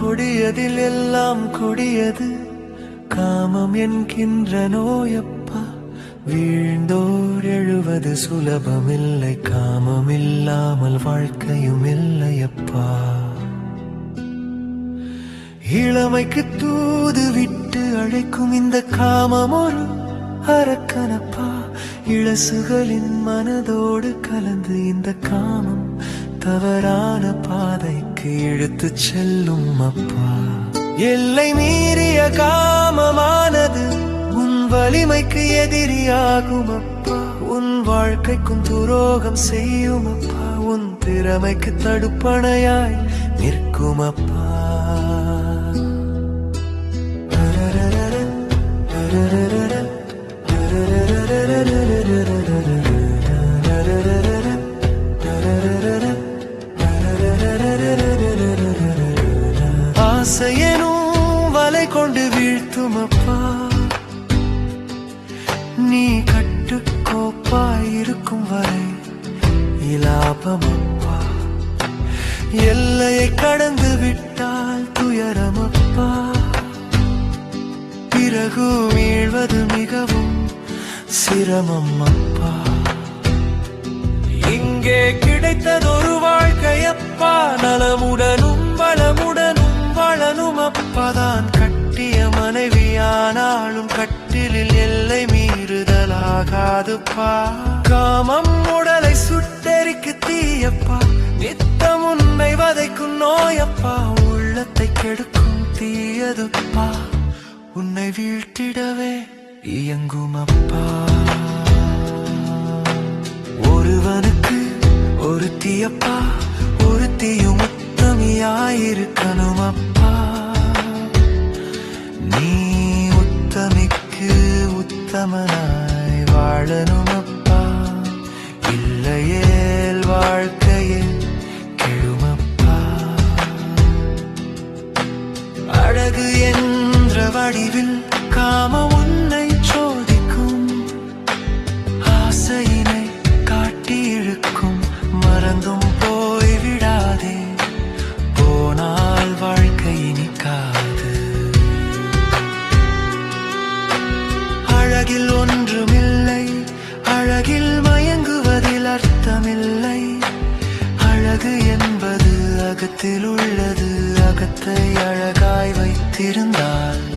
கொடியதில் எல்லாம் கொடியது. காமம் என்கின்ற நோயப்பா. வீழ்ந்தோர் எழுவது சுலபமில்லை. காமம் இல்லாமல் வாழ்க்கையும் இல்லையப்பா. இளமைக்கு தூது விட்டு அழைக்கும் இந்த காமம் ஒரு அரக்கனப்பா. இளசுகளின் மனதோடு கலந்து இந்த காமம் தவறான பாதைக்கு இழுத்து செல்லும் அப்பா. எல்லை மீறிய காமமானது உன் வலிமைக்கு எதிரியாகும் அப்பா. உன் வாழ்க்கைக்கும் துரோகம் செய்யும் அப்பா. உன் திறமைக்கு தடுப்பணையாய் நிற்கும் அப்பா. ஆசையனும் வலை கொண்டு வீழ்த்தும் அப்பா நீ கட்டுக்கோப்பாய் இருக்கும் வரை இலாபம் அப்பா எல்லையை கடந்து விட்டால் துயரம் அப்பா பிறகு மீழ்வது மிகவும் சிரமம் அப்பா இங்கே கிடைத்ததொரு வாழ்க்கையப்பா நலமுடனும் ஆனாலும் கட்டிலில் எல்லை மீறுதலாகாதுப்பா. காமம் உடலை சுட்டெரிக்கு தீயப்பா. நித்தம் உன்னை வதைக்கும் நோயப்பா. உள்ளத்தை கெடுக்கும் தீயதுப்பா. உன்னை வீழ்த்திடவே இயங்கும் அப்பா ஒருவனுக்கு ஒரு தீயப்பா ஒரு தீயும் உத்தமியாயிருக்கணும் அப்பா சமனாய் வாழணும் அப்பா. இல்லையேல் வாழ்க்கையில் கெழுமப்பா அழகு என்ற வடிவில் காம உன்னை சோதிக்கும். ஆசையினை காட்டி இழுக்கும் மறந்தும் என்பது அகத்தில் உள்ளது அகத்தை அழகாய் வைத்திருந்தால்